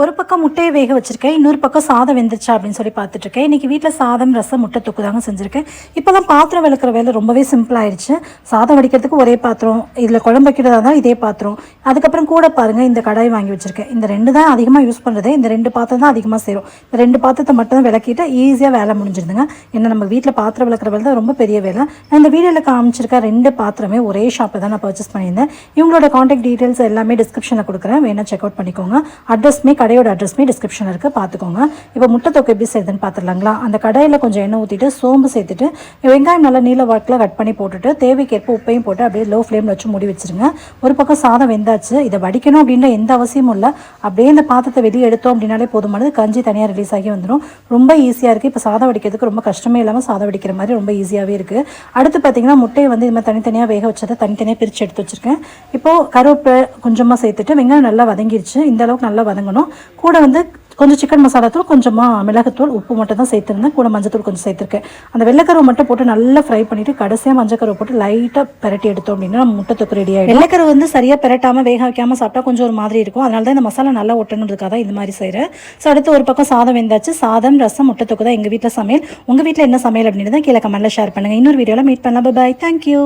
ஒரு பக்கம் முட்டையை வேக வச்சுருக்கேன் இன்னொரு பக்கம் சாதம் வெந்துருச்சா அப்படின்னு சொல்லி பார்த்துட்ருக்கேன் இன்றைக்கி வீட்டில் சாதம் ரசம் முட்டை தொக்கு தாங்க செஞ்சுருக்கேன். இப்போலாம் பாத்திரம் விளக்குற வேலை ரொம்பவே சிம்பிள் ஆயிடுச்சு. சாதம் வடிக்கிறதுக்கு ஒரே பாத்திரம் இதில் குழம்பு வைக்கிறதா தான் இதே பாத்திரம். அதுக்கப்புறம் கூட பாருங்கள் இந்த கடாய் வாங்கி வச்சுருக்கேன். இந்த ரெண்டு தான் அதிகமாக யூஸ் பண்ணுறது இந்த ரெண்டு பாத்திரம் தான் அதிகமாக சேரும். இந்த ரெண்டு பாத்திரத்தை மட்டும் தான் விளக்கிட்டு ஈஸியாக வேலை முடிஞ்சிருந்துங்க ஏன்னா நம்ம வீட்டில் பாத்திரம் விளக்குற வேலை தான் ரொம்ப பெரிய வேலை. நான் இந்த வீடியோவில் காமிச்சிருக்க ரெண்டு பாத்திரமே ஒரே ஷாப்பில் தான் நான் பர்ச்சேஸ் பண்ணியிருந்தேன். இவங்களோட காண்டாக்ட் டீட்டெயில்ஸ் எல்லாமே டிஸ்கிரிப்ஷனில் கொடுக்குறேன். வேணால் செக் அவுட் பண்ணிக்கோங்க. அட்ரஸ்மே கடையோட அட்ரஸ்மே டிஸ்கிரிப்ஷனில் இருக்குது பார்த்துக்கோங்க. இப்போ முட்டை தொக்கு எப்படி செய்யுதுன்னு பார்த்துடலாங்களா? அந்த கடையில் கொஞ்சம் எண்ணெய் ஊற்றிட்டு சோம்பு சேர்த்துட்டு வெங்காயம் நல்லா நீல வாக்கில் கட் பண்ணி போட்டுட்டு தேவைக்கேற்ப உப்பையும் போட்டு அப்படியே லோ ஃப்ளேமில் வச்சு மூடி வச்சுருங்க. ஒரு பக்கம் சாதம் வெந்தாச்சு. இதை வடிக்கணும் அப்படின்ற எந்த அவசியமும் இல்லை. அப்படியே இந்த பாத்திரத்தை வெளியே எடுத்தோம் அப்படின்னாலே போதுமானது. கஞ்சி தனியாக ரிலீஸ் ஆகி வந்துடும் ரொம்ப ஈஸியாக இருக்குது இப்போ சாதம் வடிக்கிறதுக்கு ரொம்ப கஷ்டமே இல்லாமல் சாதம் வடிக்கிற மாதிரி ரொம்ப ஈஸியாகவே இருக்குது அடுத்து பார்த்தீங்கன்னா முட்டையை வந்து இது மாதிரி தனித்தனியாக வேக வச்சதை தனித்தனியாக பிரித்து எடுத்து வச்சுருக்கேன். இப்போது கருவேப்பிலை கொஞ்சமாக சேர்த்துட்டு வெங்காயம் நல்லா வதங்கிருச்சு. இந்த அளவுக்கு நல்லா வதங்கணும். கூட வந்து கொஞ்சம் சிக்கன் மசாலா தூள் கொஞ்சமாக மிளகுத்தூள் உப்பு மட்டும் தான் சேர்த்துருந்தேன். கூட மஞ்சத்தூள் கொஞ்சம் சேர்த்துருக்கேன். அந்த வெள்ளைக்கருவை மட்டும் போட்டு நல்லா ஃப்ரை பண்ணிவிட்டு கடைசியாக மஞ்சக்கருவை போட்டு லைட்டாக பெரட்டி எடுத்தோம் அப்படின்னா முட்டை தொக்கு ரெடி ஆகிடும் வெள்ளைக்கரு வந்து சரியாக பெரட்டாமல் வேக வைக்காமல் சாப்பிட்டா கொஞ்சம் ஒரு மாதிரி இருக்கும். அதனால தான் இந்த மசாலா நல்லா ஒட்டணுன்றதுக்காக தான் இந்த மாதிரி செய்கிறேன் ஸோ அடுத்து ஒரு பக்கம் சாதம் வெந்தாச்சு. சாதம் ரசம் முட்டை தொக்கு தான் எங்கள் வீட்டில் சமையல். உங்கள் வீட்டில் என்ன சமையல் அப்படின்னு தான் கீழே கமெண்ட்டில் ஷேர் பண்ணுங்கள் இன்னொரு வீடியோவில் மீட் பண்ணலாம். Bye thank you